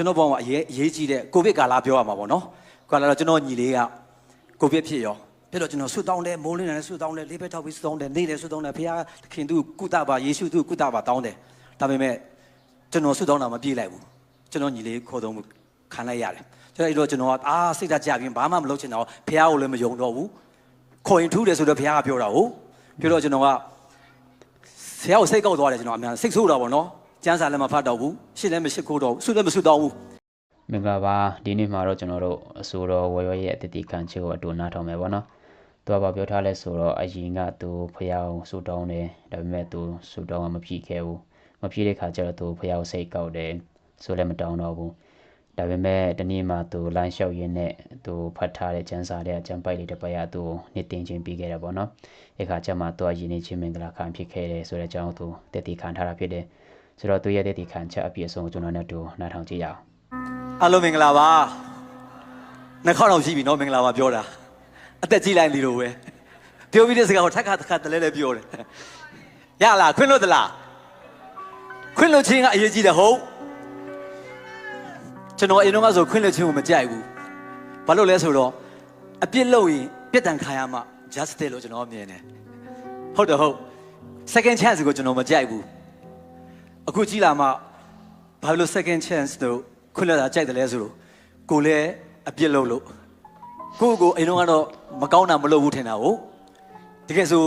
ကျွန်တော်ဘောကအရေးအရေးကြီးတဲ့ကိုဗစ်ကာလပြောရမှာပေါ့နော်ကာလတော့ကျွန်တော်ညီလေးကကိုဗစ်ဖြစ်ရောဖြစ်တော့ကျွန်တော်ဆွတောင်းတယ်မိုးလင်းတယ်ဆွတောင်းတယ်လေးဘက်ထောက်ပြီးဆွတောင်းတယ်နေတယ်ဆွတောင်းတယ်ဖခင်ခင်သူကုသပါယေရှုသူကုသပါတောင်းတယ်ဒါပေမဲ့ကျွန်တော်ဆွတောင်းတာမပြေးလိုက်ဘူးကျွန်တော်ညီလေးခေါ်တော့ခံလိုက်ရတယ်ကျွန်တော်အဲ့တော့ကျွန်တော်ကအာစိတ်ဓာတ်ကြပြီးဘာမှမလုပ်ချင်တော့ဖခင်ကိုလည်းမယုံတော့ဘူးခေါ်ရင်ထူးတယ်ဆိုတော့ဖခင်ကပြောတာဟုတ်ပြောတော့ကျွန်တော်ကဆရာကိုစိတ်ကောက်သွားတယ်ကျွန်တော်အများစိတ်ဆိုးတာပေါ့နော် ကျန်းစာလည်းမဖတ်တော့ဘူးရှစ်လည်းမရှိခိုးတော့ဘူးဆုလည်းမဆုတော့ဘူးမင်္ဂလာပါဒီနေ့မှာတော့ကျွန်တော်တို့အဆိုတော်ဝရရဲ့အတတိခံချက်ကိုအတူနားထောင်မယ်ပေါ့နော်သူကဘာပြောထားလဲဆိုတော့အရင်ကသူဖះအောင်ဆူတောင်းတယ်ဒါပေမဲ့သူဆူတောင်းကမဖြည့်ခဲ့ဘူးမဖြည့်တဲ့ခါကျတော့သူဖះကိုစိတ်ကောက်တယ်ဆိုလည်းမတောင်းတော့ဘူးဒါပေမဲ့တနေ့မှသူလိုင်းလျှောက်ရင်းနဲ့သူဖတ်ထားတဲ့ကျန်းစာတဲ့အကျန်းပိုက်လေးတစ်ပတ်ရသူနှစ်တင်ချင်းပြီးခဲ့တယ်ပေါ့နော်အဲ့ခါကျမှသူကရင်းနေချင်းမင်္ဂလာခံဖြစ်ခဲ့တယ်ဆိုတဲ့အကြောင်းသူတတိခံထားတာဖြစ်တယ် ဆိုတော့သူရဲ့တတိခံချက်အပြည့်အစုံကိုကျွန်တော်နဲ့တူနားထောင်ကြည့်ရအောင်အားလုံးမင်္ဂလာပါနှခေါက်တော့ရှိပြီနော်မင်္ဂလာပါပြောတာအသက်ကြီးလိုက်လေလို့ပဲပြောပြီးတဲ့စကားကိုထက်ခါတစ်ခါတလဲလဲပြောတယ်ရလားခွင့်လို့သလားခွင့်လို့ချင်းကအရေးကြီးတယ်ဟုတ်ကျွန်တော်အရင်တော့ကဆိုခွင့်လို့ချင်းကိုမကြိုက်ဘူးဘာလို့လဲဆိုတော့အပြစ်လုပ်ရင်ပြစ်ဒဏ်ခံရမှ justice လို့ကျွန်တော်မြင်တယ်ဟုတ်တယ်ဟုတ် second chance ကိုကျွန်တော်မကြိုက်ဘူး အခုကြည့်လာမှဘာလို့ second chance တို့ခွင့်လွှတ်တာကြိုက်တယ်လဲဆိုတော့ကိုလည်းအပြစ်လုပ်လို့ကိုယ့်ကိုအိမ်တော့ကတော့မကောင်းတာမလုပ်ဘူးထင်တာဟုတ်တကယ်ဆို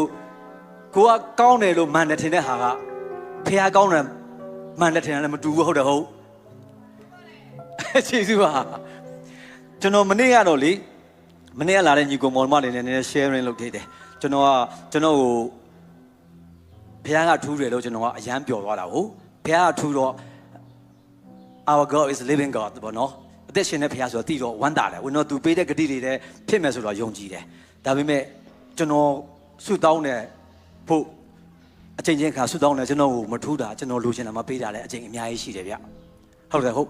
ကိုကကောင်းတယ်လို့မှန်တယ်ထင်တဲ့ဟာကဖះကောင်းတယ်မှန်တယ်ထင်တာလည်းမတူဘူးဟုတ်တယ်ဟုတ်ကျေးဇူးပါကျွန်တော်မနေ့ကတော့လေမနေ့ကလာတဲ့ညီကောင်မောင်မလေးနဲ့နည်းနည်း sharing လုပ်ခဲ့တယ်ကျွန်တော်ကကျွန်တော်ကို ဘုရားကထူးတယ်လို့ကျွန်တော်ကအယမ်းပျော်သွားတာဟုတ်ဘုရားကထူးတော့ our god is living god ဘောနော်အသက်ရှင်တဲ့ဘုရားဆိုတော့တည်တော့ဝမ်းတာတယ်ဝင်တော့သူပေးတဲ့ဂတိတွေလည်းဖြစ်မယ်ဆိုတော့ယုံကြည်တယ်ဒါပေမဲ့ကျွန်တော်ဆုတောင်းတယ်ဖို့အချိန်ချင်းခါဆုတောင်းတယ်ကျွန်တော်ကိုမထူးတာကျွန်တော်လိုချင်တာမပေးတာလည်းအချိန်အများကြီးရှိတယ်ဗျဟုတ်တယ်ဟုတ်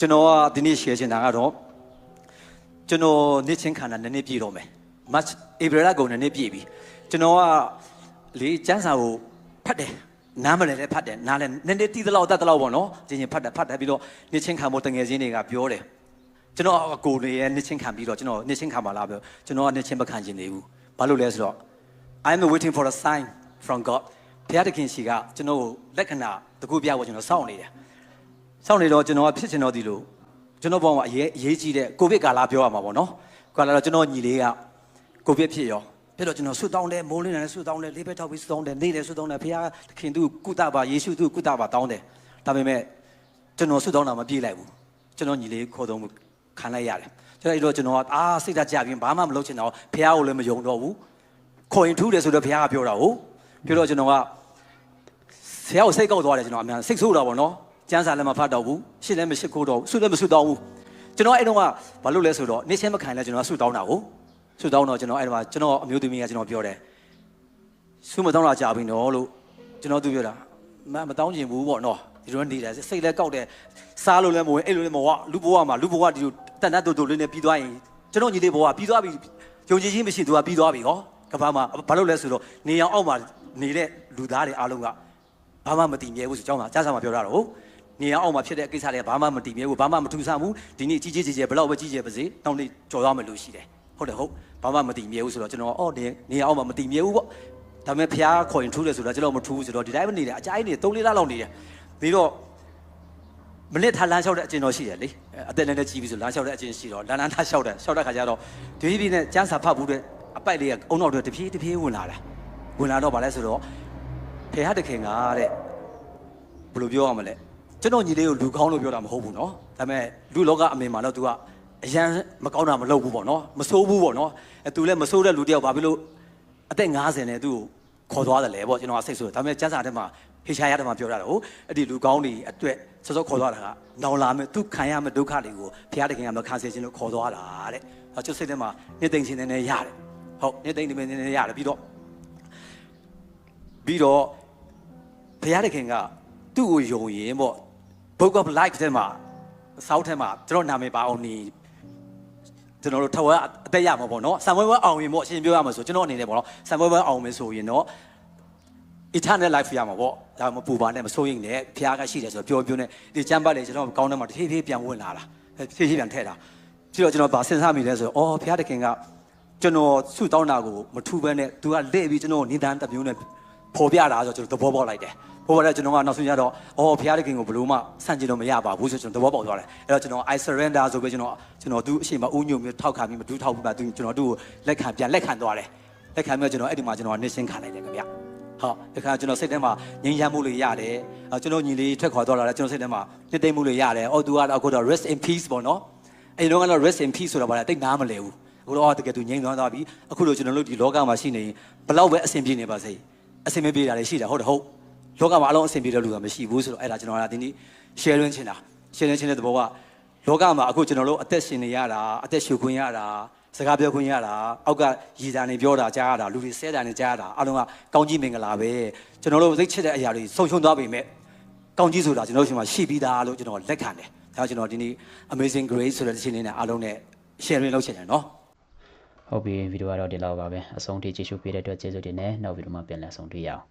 ကျွန်တော်ကဒီနေ့ share ချင်တာကတော့ကျွန်တော်နေ့ချင်းခန္ဓာနည်းနည်းပြည့်တော့မယ် match april လကုန်နည်းနည်းပြည့်ပြီကျွန်တော်ကလေစန်းစာကို ဖတ်တယ်နားမလဲလည်းဖတ်တယ်နားလဲနည်းနည်းတီးသလောက်တတ်သလောက်ပေါ့နော်ကျင်ကျင်ဖတ်တယ်ဖတ်တယ်ပြီးတော့နေ့ချင်းခံဖို့တငယ်ချင်းတွေကပြောတယ်ကျွန်တော်အကိုတွေရဲ့နေ့ချင်းခံပြီးတော့ကျွန်တော်နေ့ချင်းခံပါလားပြောကျွန်တော်ကနေ့ချင်းမခံချင်သေးဘူးဘာလို့လဲဆိုတော့ I'm waiting for a sign from God ဘုရားသခင်ရှိကကျွန်တော်ကိုလက္ခဏာတကူပြဖို့ကျွန်တော်စောင့်နေတယ်စောင့်နေတော့ကျွန်တော်ကဖြစ်ချင်တော့ဒီလိုကျွန်တော်ဘောကအရေးအရေးကြီးတဲ့ကိုဗစ်ကာလပြောရမှာပေါ့နော်ကာလတော့ကျွန်တော်ညီလေးကကိုဗစ်ဖြစ်ရော ဖြစ်တော့ကျွန်တော်ဆွတောင်းတယ်မိုးလင်းတယ်ဆွတောင်းတယ်လေးဘက်ထောက်ပြီးဆွတောင်းတယ်နေတယ်ဆွတောင်းတယ်ဖခင်ခင်သူကုသပါယေရှုသူကုသပါတောင်းတယ်ဒါပေမဲ့ကျွန်တော်ဆွတောင်းတာမပြေးလိုက်ဘူးကျွန်တော်ညီလေးခေါ်တော့ခံလိုက်ရတယ်ကျွန်တော်အဲ့တော့ကျွန်တော်ကအာစိတ်ဓာတ်ကြပြီးဘာမှမလုပ်ချင်တော့ဖခင်ကိုလည်းမယုံတော့ဘူးခေါ်ရင်ထူးတယ်ဆိုတော့ဖခင်ကပြောတာဟုတ်ပြောတော့ကျွန်တော်ကဆရာကိုစိတ်ကောက်သွားတယ်ကျွန်တော်အများစိတ်ဆိုးတာပေါ့နော်ကျန်းစာလည်းမဖတ်တော့ဘူးရှစ်လည်းမရှိခိုးတော့ဘူးဆုလည်းမဆုတော့ဘူးကျွန်တော်အဲ့တော့ကဘာလို့လဲဆိုတော့နေချင်းမခံလဲကျွန်တော်ကဆုတောင်းတာကို ဆုတောင်းတော့ကျွန်တော်အဲ့တော့ကျွန်တော်အမျိုးသမီးကကျွန်တော်ပြောတယ်ဆုမတောင်းတာကြာပြီနော်လို့ကျွန်တော်သူပြောတာမမတောင်းချင်ဘူးပေါ့နော်ဒီလိုနေတယ်စိတ်လည်းကောက်တယ်စားလို့လည်းမဝင်အဲ့လိုလည်းမဝလူဘဝမှာလူဘဝဒီလိုတန်တတ်တူတူလေးနဲ့ပြီးသွားရင်ကျွန်တော်ညီလေးဘဝပြီးသွားပြီယုံကြည်ခြင်းမရှိသူကပြီးသွားပြီဟောကဘာမှာဘာလို့လဲဆိုတော့နေအောင်အောက်မှာနေတဲ့လူသားတွေအားလုံးကဘာမှမတည်မြဲဘူးဆိုကြောင်းတာကြားစားမှာပြောတာတော့နေရအောင်မှာဖြစ်တဲ့ကိစ္စတွေကဘာမှမတည်မြဲဘူးဘာမှမထူဆန်းဘူးဒီနေ့ကြီးကြီးကြီးကြီးဘယ်တော့ပဲကြီးကြီးပါစေတောင်းနေကြော်သွားမယ်လို့ရှိတယ် ဟုတ်တယ်ဟုတ်ဘာမှမတည်မြဲဘူးဆိုတော့ကျွန်တော်အော်နေနေရအောင်မှာမတည်မြဲဘူးပေါ့ဒါပေမဲ့ဖះခေါ်ရင်ထူးတယ်ဆိုတော့ကျွန်တော်မထူးဘူးဆိုတော့ဒီတိုင်းမနေတယ်အကြိုက်နေ3လေးလလောက်နေတယ်ပြီးတော့မနစ်ထားလမ်းလျှောက်တဲ့အကျဉ်တော်ရှိတယ်လေအသက်လည်းလည်းကြီးပြီဆိုလမ်းလျှောက်တဲ့အကျဉ်ရှိတော့လမ်းလမ်းထားလျှောက်တယ်လျှောက်တဲ့ခါကျတော့ဒီပြည်နဲ့ကျန်းစာဖတ်ဘူးတဲ့အပိုက်လေးကအုံနောက်တွေတဖြည်းတဖြည်းဝင်လာတယ်ဝင်လာတော့ဗာလဲဆိုတော့ဖះတခင်ကတဲ့ ဘယ်လိုပြောရမလဲကျွန်တော်ညီလေးကိုလူကောင်းလို့ပြောတာမဟုတ်ဘူးเนาะဒါပေမဲ့လူလောကအမေမှာတော့ तू က အရန်မကောင်းတာမလုပ်ဘူးပေါ့နော်မဆိုးဘူးပေါ့နော်အဲသူလည်းမဆိုးတဲ့လူတယောက်ဘာဖြစ်လို့အသက်50နဲ့သူ့ကိုခေါ်သွားတယ်လဲပေါ့ကျွန်တော်ကစိတ်ဆိုးတယ်ဒါပေမဲ့ကျန်းစာထဲမှာဟေရှာရထဲမှာပြောတာတော့အဲ့ဒီလူကောင်းတွေအတွက်စောစောခေါ်သွားတာကနောင်လာမဲ့သူခံရမဲ့ဒုက္ခတွေကိုဘုရားတခင်ကမခံစေခြင်းလို့ခေါ်သွားတာတဲ့အဲကျွန်တော်စိတ်ထဲမှာနေသိမ့်ခြင်းနဲ့ရတယ်ဟုတ်နေသိမ့်ခြင်းနဲ့ရတယ်ပြီးတော့ပြီးတော့ဘုရားတခင်ကသူ့ကိုယုံရင်ပေါ့ Book of Life ထဲမှာစောက်ထဲမှာကျွန်တော်နာမည်ပါအောင်နေ ကျွန်တော်တို့ထဝက်အသက်ရမှာပေါ့နော်ဆံပွဲပွဲအောင်ရင်ပေါ့အရှင်ပြောရမှာဆိုကျွန်တော်အနေနဲ့ပေါ့နော်ဆံပွဲပွဲအောင်မယ်ဆိုရင်တော့ eternal life ရမှာပေါ့ဒါမပူပါနဲ့မစိုးရိမ်နဲ့ဖခင်ကရှိတယ်ဆိုတော့ပြောပြောနဲ့ဒီကျမ်းပတ်လေကျွန်တော်ကောင်းထဲမှာတစ်ဖြည်းဖြည်းပြန်ဝင်လာတာဖြည်းဖြည်းပြန်ထည့်တာပြီးတော့ကျွန်တော်ဗာစဉ်းစားမိလဲဆိုတော့အော်ဖခင်တခင်ကကျွန်တော်ဆုတောင်းတာကိုမထူဘဲနဲ့ तू ကလက်ပြီးကျွန်တော်နိဒန်းတစ်မျိုးနဲ့ပေါ်ပြတာဆိုတော့ကျွန်တော်သဘောပေါက်လိုက်တယ် ပေါ်ပြတဲ့ကျွန်တော်ကနောက်ဆုံးရတော့အော်ဖခင်တခင်ကိုဘယ်လို့မှဆန့်ကျင်လို့မရပါဘူးဆိုကျွန်တော်သဘောပေါက်သွားတယ်အဲ့တော့ကျွန်တော် I surrender ဆိုပြီးကျွန်တော်ကျွန်တော်သူ့အရှိမဦးညုံမျိုးထောက်ခံပြီးမဒူးထောက်ပြီးမှသူကျွန်တော်သူ့ကိုလက်ခံပြန်လက်ခံသွားတယ်လက်ခံပြီးတော့ကျွန်တော်အဲ့ဒီမှာကျွန်တော် nation ခံလိုက်တယ်ခင်ဗျဟုတ်ဒီခါကျွန်တော်စိတ်ထဲမှာငြိမ်းချမ်းမှုလေးရတယ်အဲကျွန်တော်ညီလေးထွက်ခွာသွားလာတယ်ကျွန်တော်စိတ်ထဲမှာနှစ်သိမ့်မှုလေးရတယ်အော်သူကတော့အခုတော့ rest in peace ပေါ့နော်အဲ့ဒီတော့ကတော့ rest in peace ဆိုတာဘာလဲတိတ်နားမလဲဘူးအခုတော့တကယ်သူငြိမ်းသွားသွားပြီအခုလို့ကျွန်တော်တို့ဒီလောကမှာရှိနေရင်ဘလောက်ပဲအဆင်ပြေနေပါစေအဆင်မပြေတာတွေရှိတာဟုတ်တယ်ဟုတ် လောကမှာအလုံးအဆင်ပြေတဲ့လူကမရှိဘူးဆိုတော့အဲ့ဒါကျွန်တော်ကဒီနေ့ sharing ချင်တာ sharing ချင်တဲ့သဘောကလောကမှာအခုကျွန်တော်တို့အသက်ရှင်နေရတာအသက်ရှူခွင့်ရတာစကားပြောခွင့်ရတာအောက်ကရည်သားနေပြောတာကြားရတာလူတွေဆဲတာနေကြားရတာအားလုံးကကောင်းကြီးမင်္ဂလာပဲကျွန်တော်တို့သိချစ်တဲ့အရာတွေဆုံးရှုံးသွားပြီမဲ့ကောင်းကြီးဆိုတာကျွန်တော်တို့ရှင်မှာရှိပြီးသားလို့ကျွန်တော်လက်ခံတယ်ဒါကြောင့်ကျွန်တော်ဒီနေ့ Amazing Grace ဆိုတဲ့တစ်ချိန်လေးနဲ့အားလုံးနဲ့ sharing လုပ်ချင်တယ်နော်ဟုတ်ပြီဗီဒီယိုကတော့ဒီလောက်ပါပဲအဆုံးထိကြည့်ရှုပေးတဲ့အတွက်ကျေးဇူးတင်တယ်နောက်ဗီဒီယိုမှာပြန်လည်ဆုံတွေ့ရအောင်